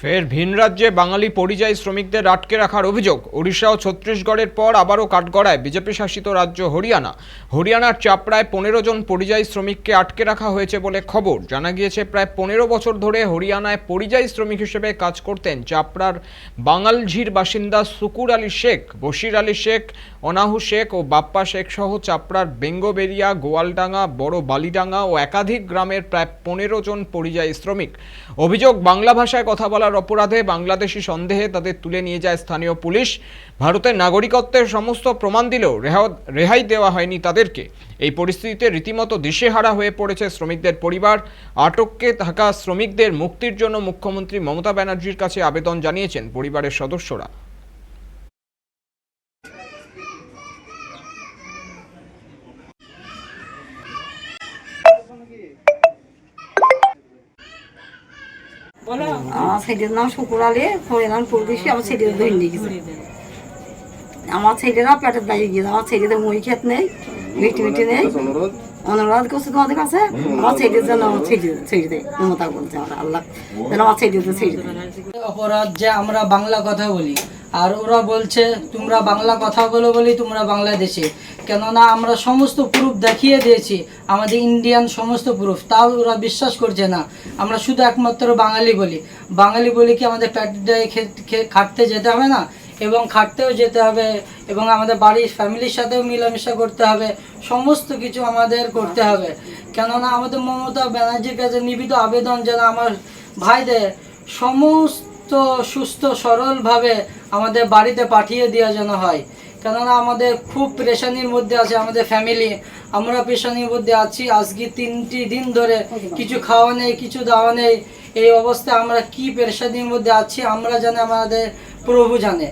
ফের ভিন রাজ্যে বাঙালি পরিযায়ী শ্রমিকদের আটকে রাখার অভিযোগ। ওড়িশা ও ছত্তিশগড়ের পর আবারও কাঠগড়ায় বিজেপি শাসিত রাজ্য হরিয়ানা। হরিয়ানার চাপড়ায় পনেরো জন পরিযায়ী শ্রমিককে আটকে রাখা হয়েছে বলে খবর। জানা গিয়েছে, প্রায় পনেরো বছর ধরে হরিয়ানায় পরিযায়ী শ্রমিক হিসেবে কাজ করতেন চাপড়ার বাঙালঝির বাসিন্দা সুকুর আলী শেখ, বশির আলী শেখ, অনাহু শেখ ও বাপ্পা শেখ সহ চাপড়ার বেঙ্গবেরিয়া, গোয়ালডাঙ্গা, বড় বালিডাঙ্গা ও একাধিক গ্রামের প্রায় পনেরো জন পরিযায়ী শ্রমিক। অভিযোগ বাংলা ভাষায় কথা বলার অপরাধে বাংলাদেশি সন্দেহে তাদের তুলে নিয়ে যায় স্থানীয় পুলিশ। ভারতের নাগরিকত্বের সমস্ত প্রমাণ দিলেও রেহাই দেওয়া হয়নি তাদেরকে। এই পরিস্থিতিতে রীতিমতো দিশেহারা হয়ে পড়েছে শ্রমিকদের পরিবার। আটককে থাকা শ্রমিকদের মুক্তির জন্য মুখ্যমন্ত্রী মমতা ব্যানার্জির কাছে আবেদন জানিয়েছেন পরিবারের সদস্যরা। আমার ছেলের নাম শুকুর আলী ফোনের নাম পরদেশি আমার ছেলের ধরে নিয়ে গেছে। আমার ছেলেরা পেটের দাঁড়িয়ে গিয়েছে আমার ছেলেদের মই খেত নেই মিটি মিটি নেই। অনুরোধ? করছে তোমাদের কাছে? আমার ছেলের জন্য আমার ছেলে ছেড়ে দেয় মমতা বলছে আমার আল্লাহ। যেন আমার ছেলেদের ছেড়ে দেয়। অপরাধ যে আমরা বাংলা কথা বলি আর ওরা বলছে, তোমরা বাংলা কথা বলো বলি তোমরা বাংলাদেশে। কেননা আমরা সমস্ত প্রুফ দেখিয়ে দিয়েছি, আমাদের ইন্ডিয়ান সমস্ত প্রুফ তাও ওরা বিশ্বাস করছে না। আমরা শুধু একমাত্র বাঙালি বলি। বাঙালি বলি কি আমাদের প্যাট খাটতে যেতে হবে না? এবং খাটতেও যেতে হবে, এবং আমাদের বাড়ির ফ্যামিলির সাথেও মিলামেশা করতে হবে। সমস্ত কিছু আমাদের করতে হবে। কেননা আমাদের মমতা ব্যানার্জির কাছে নিবিত আবেদন যেন আমার ভাইদের সমস্ত সুস্থ সরলভাবে আমাদের বাড়িতে পাঠিয়ে দেওয়া যেন হয়। কেননা আমাদের খুব পেরেশানির মধ্যে আছে আমাদের ফ্যামিলি আমরা পেশানির মধ্যে আছি, আজকে তিনটি দিন ধরে কিছু খাওয়া নেই, কিছু দাওয়া নেই। এই অবস্থায় আমরা কি পেরেশানির মধ্যে আছি, আমরা জানি আমাদের প্রভু জানে।